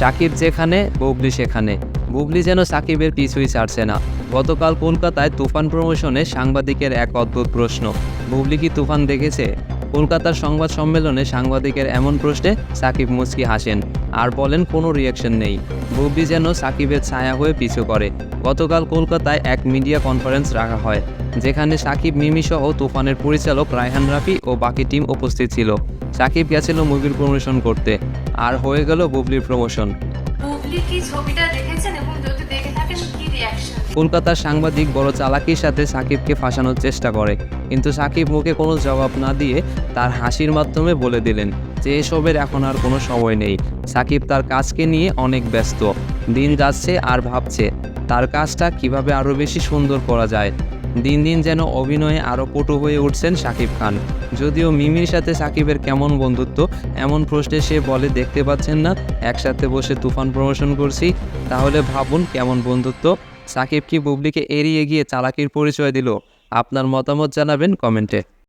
সাকিব যেখানে, বুবলি সেখানে। বুবলি যেন সাকিবের পিছুই ছাড়ছে না। গতকাল কলকাতায় তুফান প্রমোশনে সাংবাদিকের এক অদ্ভুত প্রশ্ন, বুবলি কি তুফান দেখেছে? কলকাতার সংবাদ সম্মেলনে সাংবাদিকের এমন প্রশ্নে সাকিব মুচকি হাসেন। আর বলেন, কোনো রিয়াকশন নেই। বুবলি যেন সাকিবের ছায়া হয়ে পিছু করে গতকাল কলকাতায় এক মিডিয়া কনফারেন্স রাখা হয়, যেখানে সাকিব মিমি সহ তুফানের পরিচালক রায়হান রাফি ও বাকি টিম উপস্থিত ছিল। সাকিব গেছিল মুভির প্রমোশন করতে। আর হয়ে গেল বুবলির প্রমোশন বুবলি কি ছবিটা দেখেছেন এবং কলকাতার সাংবাদিক বড় চালাকির সাথে সাকিবকে ফাঁসানোর চেষ্টা করে। কিন্তু সাকিব মুখে কোনো জবাব না দিয়ে তার হাসির মাধ্যমে বলে দিলেন যে এসবের এখন আর কোনো সময় নেই। সাকিব তার কাজকে নিয়ে অনেক ব্যস্ত। দিন যাচ্ছে আর ভাবছে, তার কাজটা কীভাবে আরও বেশি সুন্দর করা যায়? দিন দিন যেন অভিনয়ে আরও পটু হয়ে উঠছেন সাকিব খান। যদিও মিমির সাথে সাকিবের কেমন বন্ধুত্ব, এমন প্রশ্নে সে বলে দেখতে পাচ্ছেন না, একসাথে বসে তুফান প্রমোশন করছি, তাহলে ভাবুন কেমন বন্ধুত্ব। সাকিব কি বুবলিকে এড়িয়ে গিয়ে চালাকির পরিচয় দিল? আপনার মতামত জানাবেন কমেন্টে।